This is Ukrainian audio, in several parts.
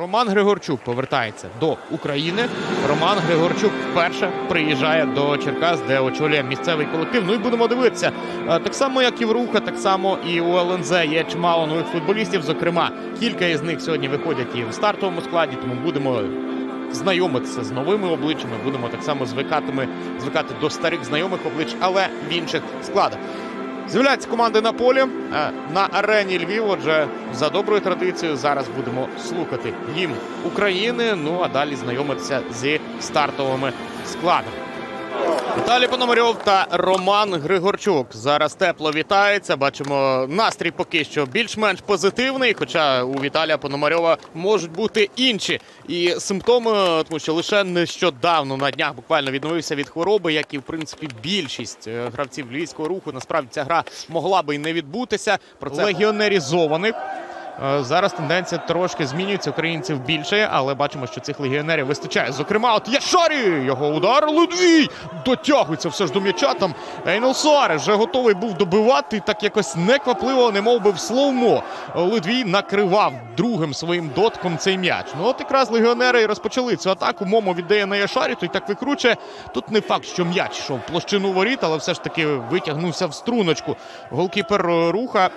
Роман Григорчук повертається до України. Роман Григорчук вперше приїжджає до Черкас, де очолює місцевий колектив. Ну і будемо дивитися. Е, Так само, як і в Руха, так само і у ЛНЗ є чимало нових футболістів. Зокрема, кілька із них сьогодні виходять і в стартовому складі. Тому будемо знайомитися з новими обличчями. Будемо так само звикатими звикати до старих знайомих облич, але в інших складах. З'являються команди на полі е, на арені Львів. Отже, за доброю традицією зараз будемо слухати гімн України. Ну а далі знайомитися зі стартовими складами. Віталій Пономарьов та Роман Григорчук зараз тепло вітаються. Бачимо настрій поки що більш-менш позитивний. Хоча у Віталія Пономарьова можуть бути інші і симптоми, тому що лише нещодавно на днях буквально відновився від хвороби, як і в принципі більшість е, гравців львівського руху. Насправді ця гра могла би і не відбутися. Про це легіонерізованих. Е, Зараз тенденція трошки змінюється. Українців більше, але бачимо, що цих легіонерів вистачає. Зокрема, от Яшарі! Його удар Лудвій! Дотягується все ж до м'яча. Там Ейнол Суарес вже готовий був добивати. Так якось неквапливо, не мов би в словмо. Лудвій накривав другим своїм дотком цей м'яч. Ну от якраз легіонери розпочали цю атаку. Момо віддає на Яшарі, той так викручує. Тут не факт, що м'яч йшов площину воріт, але все ж таки витягнувся в струночку. Голкіпер е, руха.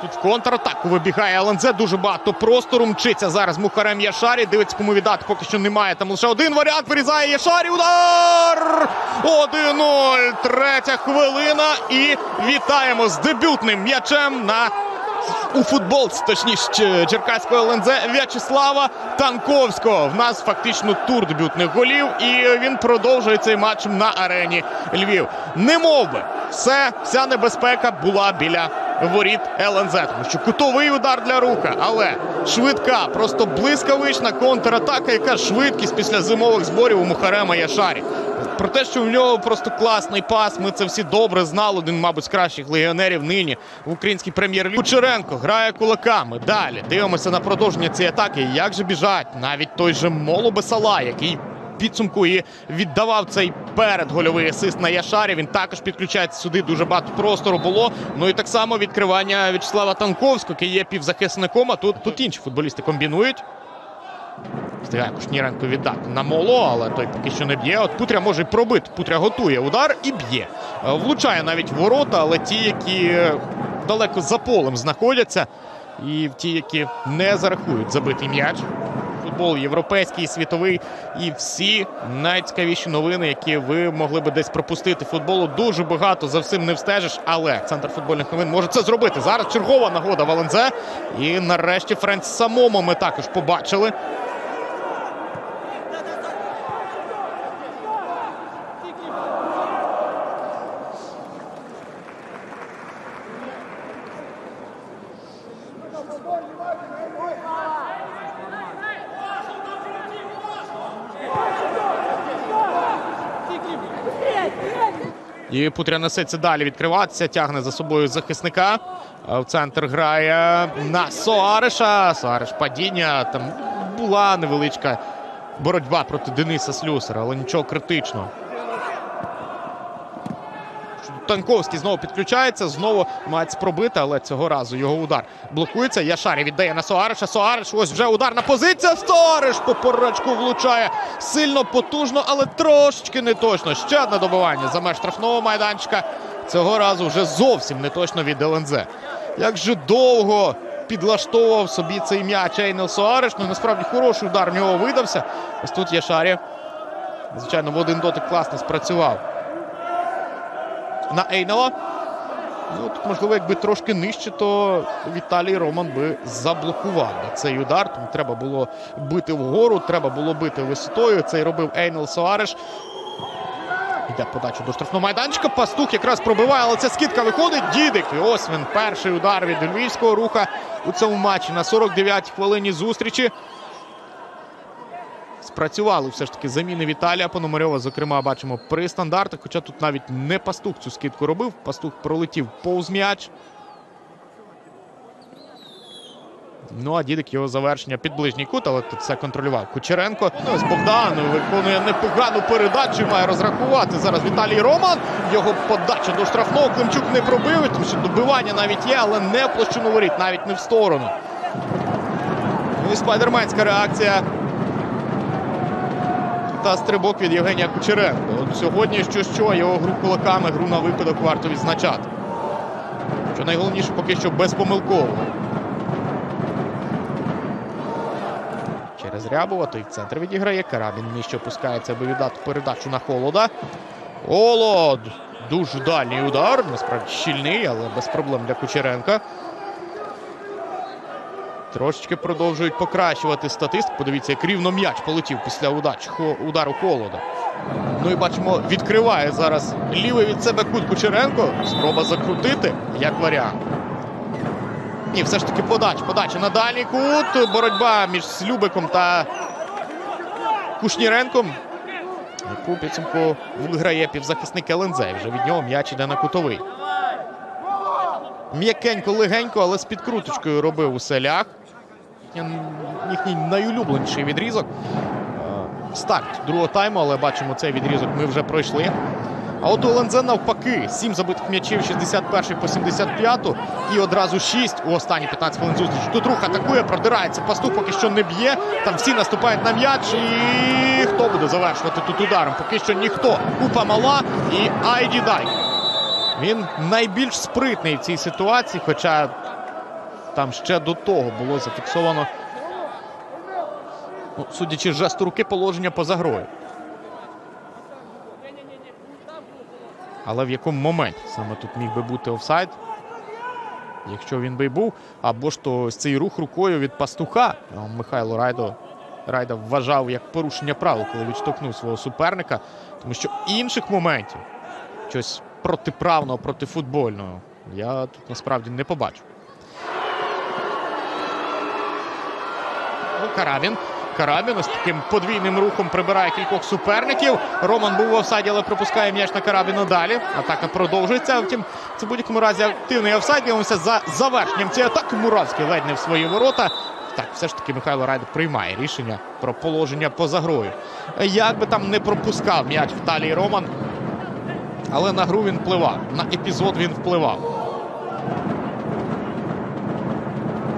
Тут в контратаку вибігає ЛНЗ. Дуже багато простору мчиться зараз Мухарем Яшарі. Дивиться, кому віддати. Поки що немає. Там лише один варіант. Вирізає Яшарі. Удар! 1-0. Третя хвилина. І вітаємо з дебютним м'ячем на у футболці, точніше, Черкаського ЛНЗ В'ячеслава Танковського. В нас фактично тур дебютних голів, і він продовжує цей матч на арені Львів. Не би, все, вся небезпека була біля воріт ЛНЗ, тому що кутовий удар для руха, але швидка, просто блискавична контратака, яка швидкість після зимових зборів у Мухарема Яшарі. Про те, що в нього просто класний пас, ми це всі добре знали. Один, мабуть, з кращих легіонерів нині в українській прем'єр-лізі. Кучеренко грає кулаками. Далі дивимося на продовження цієї атаки. Як же біжать? Навіть той же Моло Бесала, який підсумку і віддавав цей передгольовий асист на Яшарі. Він також підключається сюди. Дуже багато простору було. Ну і так само відкривання В'ячеслава Танковського, який є півзахисником. А тут, тут інші футболісти комбінують. Встигає Кушніренко віддати на моло, але той поки що не б'є. От Путря може й пробити. Путря готує удар і б'є. Е, Влучає навіть ворота, але ті, які е, далеко за полем знаходяться, і ті, які не зарахують забитий м'яч. Футбол європейський, світовий і всі найцікавіші новини, які ви могли би десь пропустити. Футболу дуже багато за всім не встежиш, але центр футбольних новин може це зробити. Зараз чергова нагода Валензе. І нарешті Френц самому ми також побачили. І Путря несеться далі відкриватися, тягне за собою захисника. В центр грає на Соареша. Соареш падіння. Там була невеличка боротьба проти Дениса Слюсера, але нічого критичного. Танковський знову підключається, знову мається пробити, але цього разу його удар блокується. Яшарі віддає на Соареша. Соареш, ось вже ударна позиція. Соареш по порочку влучає сильно потужно, але трошечки не точно. Ще одне добивання за меж штрафного майданчика. Цього разу вже зовсім не точно від ЛНЗ. Як же довго підлаштовував собі цей м'яч Ейнел Соареш. Ну насправді хороший удар в нього видався. Ось тут Яшарі. Звичайно, в один дотик класно спрацював на Ейнела. Ну, тут, можливо, якби трошки нижче, то Віталій Роман би заблокував цей удар. Тому треба було бити вгору, треба було бити висотою. Це й робив Ейнел Соареш. Йде подача до штрафного майданчика. Пастух якраз пробиває, але ця скидка виходить. Дідик. І ось він перший удар від львівського руха у цьому матчі на 49-й хвилині зустрічі. Спрацювали все ж таки заміни Віталія Пономарьова. Зокрема, бачимо при стандартах. Хоча тут навіть не пастух цю скидку робив. Пастух пролетів повз м'яч. Ну, а дідик його завершення під ближній кут, але тут все контролював Кучеренко. Ну, ось Богдан виконує непогану передачу. Має розрахувати зараз Віталій Роман. Його подача до штрафного. Климчук не пробив, тому що добивання навіть є, але не площину воріт, навіть не в сторону. Ну і спайдерменська реакція. Та стрибок від Євгенія Кучеренко. От сьогодні що що, його гру кулаками, гру на виходок варто відзначати. Що найголовніше поки що безпомилково. Через Рябова, той в центр відіграє. Карабін нижче опускається, аби віддати передачу на холода. Холод! Дуже дальній удар. Насправді щільний, але без проблем для Кучеренка. Трошечки продовжують покращувати статистику. Подивіться, як рівно м'яч полетів після удару холода. Ну і бачимо, відкриває зараз лівий від себе кут Кучеренко. Спроба закрутити як варіант. Ні, все ж таки подач. Подача на дальній кут. Боротьба між Слюбиком та Кушніренком. Яку підсумку виграє півзахисник ЛНЗ. Вже від нього м'яч іде на кутовий. М'якенько, легенько, але з підкруточкою робив у селях. Їхній найулюбленіший відрізок. Е, Старт другого тайму, але бачимо, цей відрізок ми вже пройшли. А от у ЛНЗ навпаки, 7 забитих м'ячів 61 по 75 і одразу 6 у останні 15 хвилин зустрічі. Тут рух атакує, продирається. Пастух поки що не б'є. Там всі наступають на м'яч. І хто буде завершувати тут ударом? Поки що ніхто. Купа мала і Айді Дай. Він найбільш спритний в цій ситуації, хоча там ще до того було зафіксовано, ну, судячи жесту руки, положення поза грою. Але в якому моменті саме тут міг би бути офсайд? Якщо він би був, або ж то цей рух рукою від пастуха Михайло Райдо Райда вважав як порушення правил, коли відштовхнув свого суперника, тому що інших моментів щось протиправного, протифутбольного я тут насправді не побачу. Ну, Карабін. Карабін ось таким подвійним рухом прибирає кількох суперників. Роман був в офсайді, але пропускає м'яч на Карабіна далі. Атака продовжується. Втім, це в будь-якому разі активний офсайд. Дивимося за завершенням цієї атаки. Муравський ледь не в свої ворота. Так, все ж таки Михайло Райдик приймає рішення про положення поза грою. Як би там не пропускав м'яч в талії Роман, але на гру він впливав. На епізод він впливав.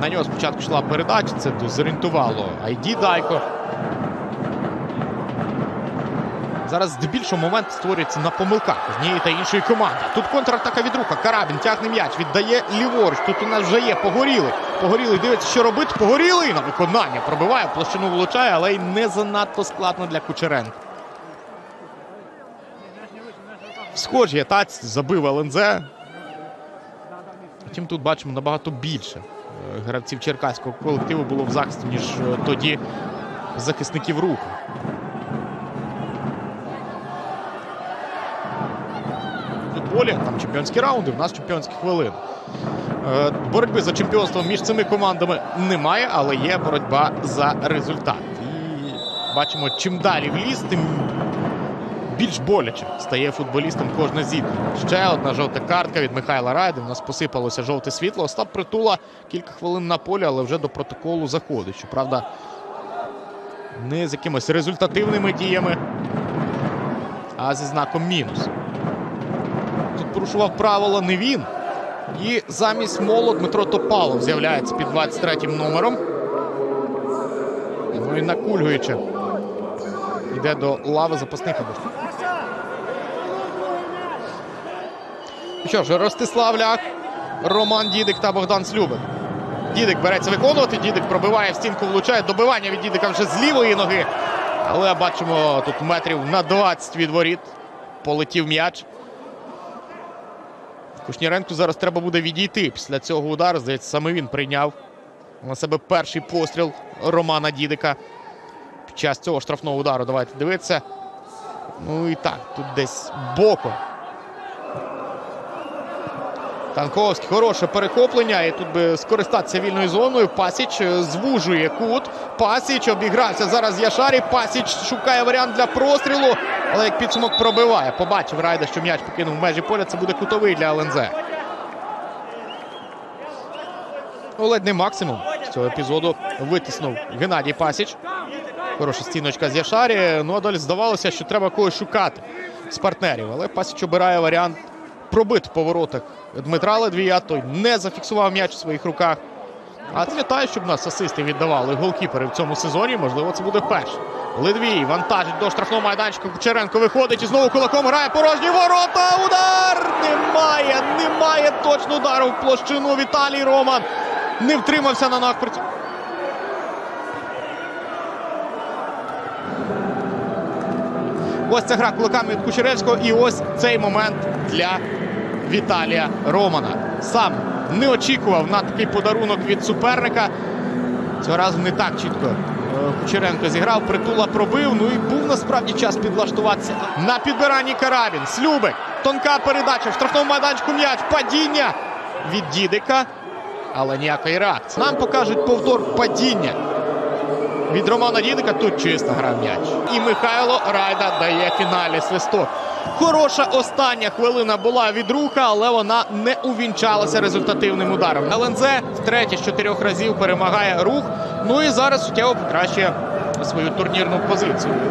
На нього спочатку йшла передача, це зорієнтувало Айді Дайко. Зараз здебільшого момент створюється на помилках однієї та іншої команди. Тут контратака від руха. Карабін тягне м'яч, віддає ліворуч. Тут у нас вже є погорілий. Погорілий дивиться, що робити. Погорілий на виконання пробиває, площину влучає, але й не занадто складно для Кучеренка. В схожій атаці забив ЛНЗ. Втім, тут бачимо набагато більше е, гравців черкаського колективу було в захисті, ніж е, тоді захисників руху. Футболі там чемпіонські раунди, в нас чемпіонські хвилини. Е, Боротьби за чемпіонство між цими командами немає, але є боротьба за результат. І бачимо, чим далі в ліс, тим більш боляче стає футболістам кожне зіткнення. Ще одна жовта картка від Михайла Райди. У нас посипалося жовте світло. Остап Притула кілька хвилин на полі, але вже до протоколу заходить. Щоправда, не з якимись результативними діями, а зі знаком мінус. Тут порушував правила не він. І замість моло Дмитро Топалов з'являється під 23-м номером. Ну і накульгуючи. Йде до лави запасних або. Що ж, Ростислав Лях, Роман Дідик та Богдан Слюбин. Дідик береться виконувати. Дідик пробиває в стінку, влучає. Добивання від Дідика вже з лівої ноги. Але бачимо тут метрів на 20 від воріт. Полетів м'яч. Кушніренку зараз треба буде відійти після цього удару. Здається, саме він прийняв на себе перший постріл Романа Дідика. Під час цього штрафного удару давайте дивитися. Ну і так, тут десь боком. Танковський хороше перехоплення. І тут би скористатися вільною зоною. Пасіч е, звужує кут. Пасіч обігрався зараз Яшарі. Пасіч шукає варіант для прострілу. Але як підсумок пробиває. Побачив Райда, що м'яч покинув межі поля. Це буде кутовий для ЛНЗ. Ну, ледь не максимум з цього епізоду витиснув Геннадій Пасіч. Хороша стіночка з Яшарі. Ну а далі здавалося, що треба когось шукати з партнерів. Але Пасіч обирає варіант пробити по воротах Дмитра Ледвія. Той не зафіксував м'яч у своїх руках. А пам'ятаю, щоб нас асисти віддавали голкіпери в цьому сезоні. Можливо, це буде перше. Ледвій вантажить до штрафного майданчика. Кучеренко виходить і знову кулаком грає порожні ворота. Удар! Немає, немає точно удару в площину. Віталій Роман не втримався на накприці. Ось ця гра кулаками від Кучеревського. І ось цей момент для Віталія Романа. Сам не очікував на такий подарунок від суперника. Цього разу не так чітко е, Кучеренко зіграв, притула пробив. Ну і був насправді час підлаштуватися. На підбиранні Карабін. Слюбик. Тонка передача. В штрафному майданчику м'яч. Падіння від Дідика. Але ніякої реакції. Нам покажуть повтор падіння. Від Романа Дідика тут чисто грав м'яч. І Михайло Райда дає фіналі свисток. Хороша остання хвилина була від руха, але вона не увінчалася результативним ударом. ЛНЗ втретє з чотирьох разів перемагає рух. Ну і зараз суттєво покращує свою турнірну позицію.